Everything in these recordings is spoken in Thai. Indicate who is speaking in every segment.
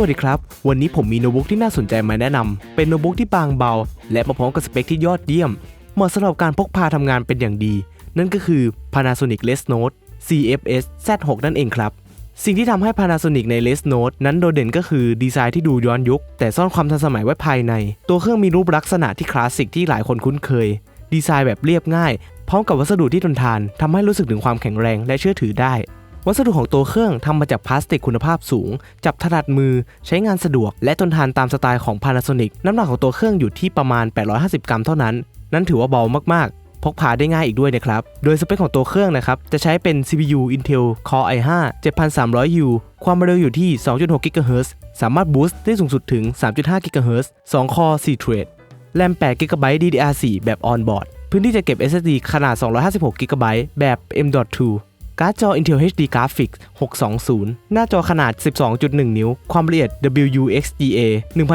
Speaker 1: วัสดีครับ วันนี้ผมมีโน้ตบุ๊กที่น่าสนใจมาแนะนำเป็นโน้ตบุ๊กที่บางเบา และมาพร้อมกับสเปคที่ยอดเยี่ยม เหมาะสำหรับการพกพาทำงานเป็นอย่างดี นั่นก็คือ Panasonic Les Note CFS Z6 นั่นเองครับ สิ่งที่ทำให้ Panasonic ใน Les Note นั้นโดดเด่นก็คือดีไซน์ที่ดูย้อนยุค แต่ซ่อนความทันสมัยไว้ภายใน ตัวเครื่องมีรูปลักษณะที่คลาสสิกที่หลายคนคุ้นเคย ดีไซน์แบบเรียบง่าย พร้อมกับวัสดุที่ทนทานทำให้รู้สึกถึงความแข็งแรงและเชื่อถือได้ วัสดุของตัวเครื่องทำมาจากพลาสติกคุณภาพสูง จับถนัดมือใช้งานสะดวก และทนทานตามสไตล์ของ Panasonic น้ำหนักของตัวเครื่องอยู่ที่ประมาณ 850 กรัมเท่านั้น นั่นถือว่าเบามากๆ พกพาได้ง่ายอีกด้วยนะครับ โดยสเปคของตัวเครื่องนะครับ จะใช้เป็น CPU Intel Core i5 7300U ความเร็วอยู่ที่ 2.6 GHz สามารถบูสต์ได้สูงสุดถึง 3.5 GHz 2 Core 4 Thread แรม 8 GB DDR4 แบบ on-board พื้นที่จะเก็บ SSD ขนาด 256 GB แบบ M.2 การ์ดจอ Intel HD Graphics 620 หน้าจอขนาด 12.1 นิ้ว ความละเอียด WUXGA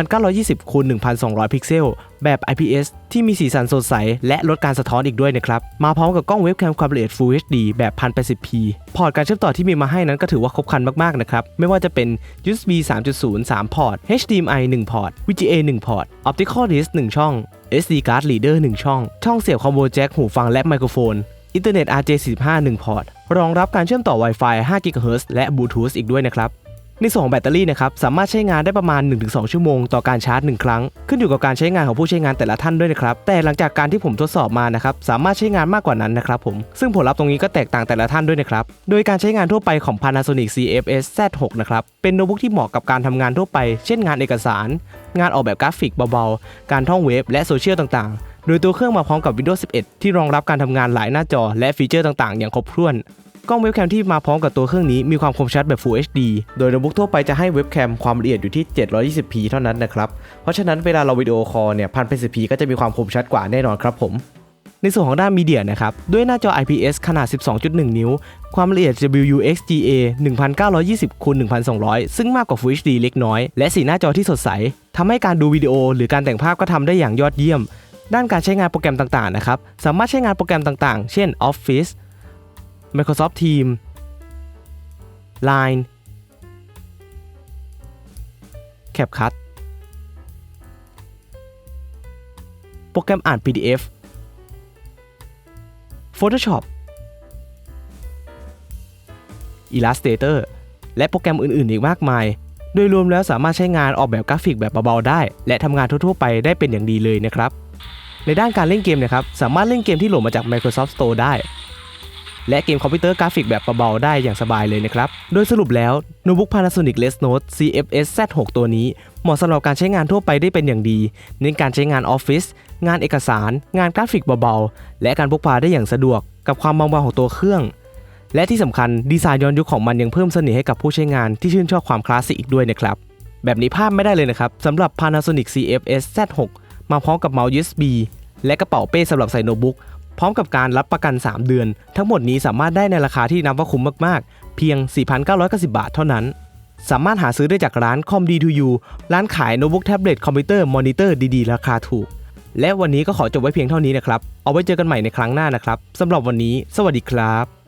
Speaker 1: 1920คูณ1200 พิกเซล แบบ IPS ที่มีสีสันสดใส และลดการสะท้อนอีกด้วยนะครับ มาพร้อมกับกล้องเว็บแคมความละเอียด Full HD แบบ 1080p พอร์ตการเชื่อมต่อที่มีมาให้นั้นก็ถือว่าครบครันมากๆนะครับ ไม่ว่าจะเป็น USB 3.0 3 พอร์ต HDMI 1 พอร์ต VGA 1 พอร์ต Optical Disc 1 ช่อง SD card reader 1 ช่อง ช่องเสียบคอมโบแจ็คหูฟังและไมโครโฟน อินเทอร์เน็ต RJ45 1 พอร์ต รองรับการเชื่อมต่อ Wi-Fi 5 GHz และ Bluetooth อีกด้วยนะครับ ในส่วนของแบตเตอรี่นะครับสามารถใช้งานได้ประมาณ 1-2 ชั่วโมงต่อการชาร์จ 1 ครั้ง ขึ้นอยู่กับการใช้งานของผู้ใช้งานแต่ละท่านด้วยนะครับ แต่หลังจากการที่ผมทดสอบมานะครับสามารถใช้งานมากกว่านั้นนะครับผม ซึ่งผลลัพธ์ตรงนี้ก็แตกต่างแต่ละท่านด้วยนะครับ โดยการใช้งานทั่วไปของ Panasonic CFS Z6 นะครับเป็นโน้ตบุ๊กที่เหมาะกับการทำงานทั่วไป เช่นงานเอกสาร งานออกแบบกราฟิกเบาๆ การท่องเว็บและโซเชียลต่างๆ โดยตัวเครื่องมาพร้อมกับ Windows 11 ที่รองรับการทำงานหลายหน้าจอและฟีเจอร์ต่างๆ อย่างครบถ้วน กล้องเว็บแคมที่มาพร้อมกับตัวเครื่องนี้มีความคมชัดแบบ Full HD โดยโน้ตบุ๊กทั่วไปจะให้เว็บแคมความละเอียดอยู่ที่ 720p เท่านั้นนะครับ เพราะฉะนั้นเวลาเราวิดีโอคอลเนี่ย 1080p ก็จะมีความคมชัดกว่าแน่นอนครับผมในส่วนของด้านมีเดียนะครับ ด้วยหน้าจอ IPS ขนาด 12.1 นิ้ว ความละเอียด WUXGA 1920คูณ1200 ซึ่งมากกว่า Full HD เล็กน้อย และสีหน้าจอที่สดใส ทำให้การดูวิดีโอหรือการแต่งภาพก็ทำได้อย่างยอดเยี่ยม ด้านการใช้งานโปรแกรมต่างๆนะครับ สามารถใช้งานโปรแกรมต่างๆ เช่น Office Microsoft Teams Line CapCut โปรแกรมอ่าน PDF Photoshop Illustrator และโปรแกรมอื่นๆ อีกมากมาย โดยรวมแล้วสามารถใช้งานออกแบบกราฟิกแบบเบาๆได้ และทำงานทั่วๆ ไปได้เป็นอย่างดีเลยนะครับ ในด้านการเล่นเกมนะครับสามารถเล่นเกมที่โหลดมาจาก Microsoft Store ได้ และเกมคอมพิวเตอร์กราฟิกแบบเบาๆได้อย่างสบายเลยนะครับ โดยสรุปแล้วโน้ตบุ๊ก Panasonic Les Note CFS Z6 ตัวนี้ เหมาะสำหรับการใช้งานทั่วไปได้เป็นอย่างดี เน้นการใช้งานออฟฟิศงานเอกสาร งานกราฟิกเบาๆ และการพกพาได้อย่างสะดวก กับความบางเบาของตัวเครื่อง และที่สำคัญดีไซน์ย้อนยุคของมันยังเพิ่มเสน่ห์ให้กับผู้ใช้งานที่ชื่นชอบความคลาสสิกอีกด้วยนะครับแบบนี้พลาดไม่ได้เลยนะครับสำหรับ Panasonic CFS Z6 มาพร้อมกับเมาส์ USB และกระเป๋าเป้สำหรับใส่โน้ตบุ๊กพร้อมกับการรับประกัน 3 เดือน ทั้งหมดนี้สามารถได้ในราคาที่นับว่าคุ้มมากๆ เพียง 4,990 บาทเท่านั้น สามารถหาซื้อได้จากร้าน Com D2U ร้านขายโน้ตบุ๊กแท็บเล็ตคอมพิวเตอร์มอนิเตอร์ดีๆ ราคาถูก และวันนี้ก็ขอจบไว้เพียงเท่านี้นะครับ เอาไว้เจอกันใหม่ในครั้งหน้านะครับสำหรับวันนี้ สวัสดีครับ